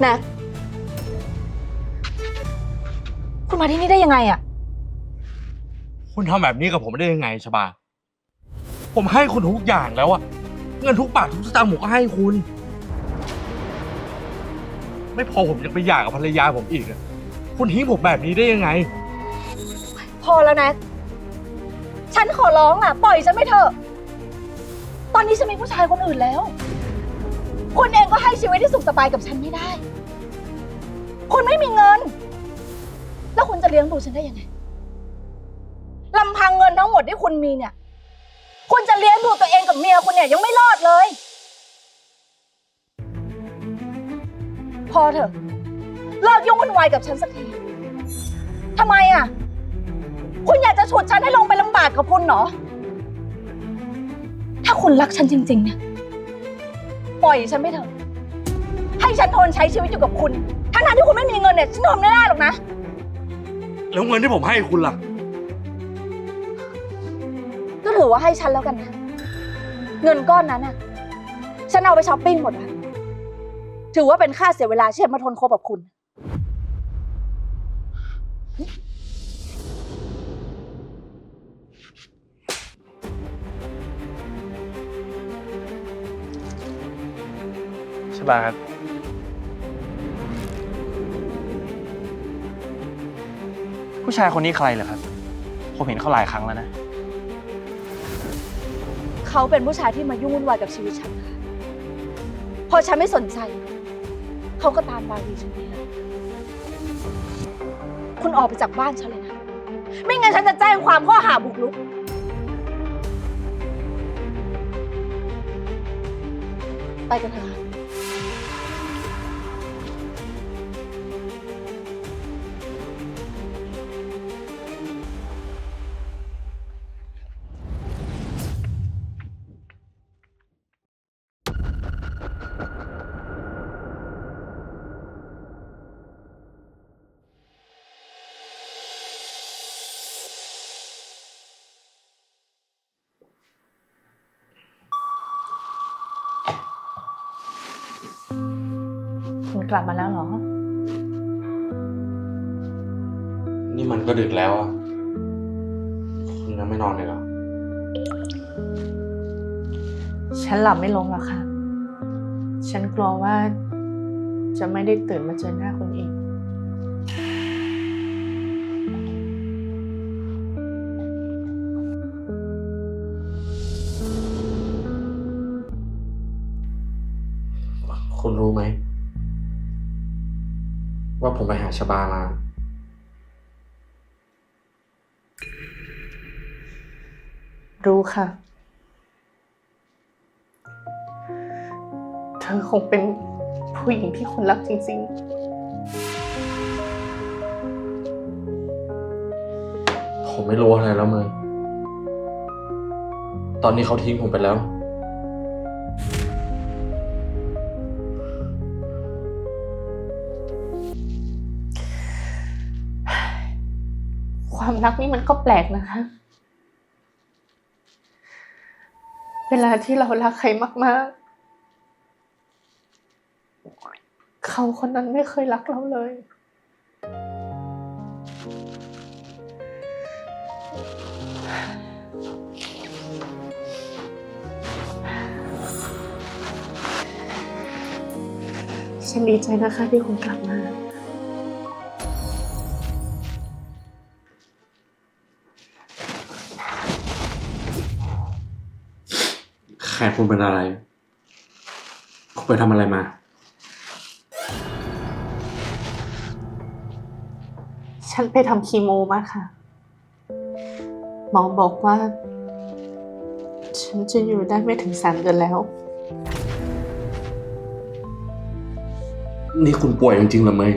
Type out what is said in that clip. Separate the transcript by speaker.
Speaker 1: แน็กคุณมาที่นี่ได้ยังไงอะ
Speaker 2: คุณทำแบบนี้กับผมได้ยังไงชบา ผมให้คุณทุกอย่างแล้วอะเงินทุกบาททุกสตางค์ผมก็ให้คุณ ไม่พอผมยังไปหย่ากับภรรยาผมอีกอะคุณทิ้งผมแบบนี้ได้ยังไง
Speaker 1: พอแล้วแน็กฉันขอร้องอะปล่อยฉันไปเถอะ ตอนนี้ฉันมีผู้ชายคนอื่นแล้ว คุณเองก็ให้ชีวิตที่สุขสบายกับฉันไม่ได้ คุณไม่มีเงิน แล้วคุณจะเลี้ยงดูฉันได้ยังไงลำพังเงินทั้งหมดที่คุณมีเนี่ย คุณจะเลี้ยงดูตัวเองกับเมียคุณเนี่ยยังไม่รอดเลย พอเถอะ เลิกยุ่งวุ่นวายกับฉันสักทีทำไมอะ คุณอยากจะฉุดฉันให้ลงไปลำบากกับคุณเหรอ ถ้าคุณรักฉันจริง ๆ เนี่ย ล่อยฉันไปเถอะ ให้ฉันทนใช้ชีวิตอยู่กับคุณ ทั้งๆที่คุณไม่มีเงินเนี่ยฉันทนไม่ได้หรอกนะ
Speaker 2: แล้วเงินที่ผมให้คุณล่ะ
Speaker 1: ก็ถือว่าให้ฉันแล้วกันนะ เงินก้อนนั้นน่ะฉันเอาไปช้อปปิ้งหมดแล้วถือว่าเป็นค่าเสียเวลาที่ฉันมาทนคบกับคุณ
Speaker 2: บาครับ
Speaker 3: ผู้ชายคนนี้ใครเหรอครับ ผมเห็นเขาหลายครั้งแล้วนะ
Speaker 1: เขาเป็นผู้ชายที่มายุ่งวุ่นวายกับชีวิตฉันค่ะพอฉันไม่สนใจ เขาก็ตามบาวีฉันไปเลยคุณออกไปจากบ้านฉันเลยนะ ไม่งั้นฉันจะแจ้งความข้อหาบุกรุก ไปกันเถอะค่ะ
Speaker 4: กลับมาแล้วเหรอ
Speaker 2: นี่มันก็ดึกแล้วอะคุณยังไม่นอนเลยเหรอ
Speaker 4: ฉันหลับไม่ลงหรอกค่ะ ฉันกลัวว่า จะไม่ได้ตื่นมาเจอหน้าคุณอีก
Speaker 2: คุณรู้ไหม ว่าผมไปหาชบามา
Speaker 4: รู้ค่ะ เธอคงเป็นผู้หญิงที่คุณรักจริง
Speaker 2: ผมไม่รู้อะไรแล้วเมยตอนนี้เขาทิ้งผมไปแล้ว
Speaker 4: ความรักนี่มันก็แปลกนะคะ เวลาที่เรารักใครมาก ๆ เขาคนนั้นไม่เคยรักเราเลย ฉันดีใจนะคะที่คุณกลับมา
Speaker 2: แขกคุณเป็นอะไร คุณไปทำอะไรมา
Speaker 4: ฉันไปทำคีโมมาค่ะ หมอบอกว่า ฉันจะอยู่ได้ไม่ถึงสามเดือนแล้ว
Speaker 2: นี่คุณป่วยจริงๆเหรอเมย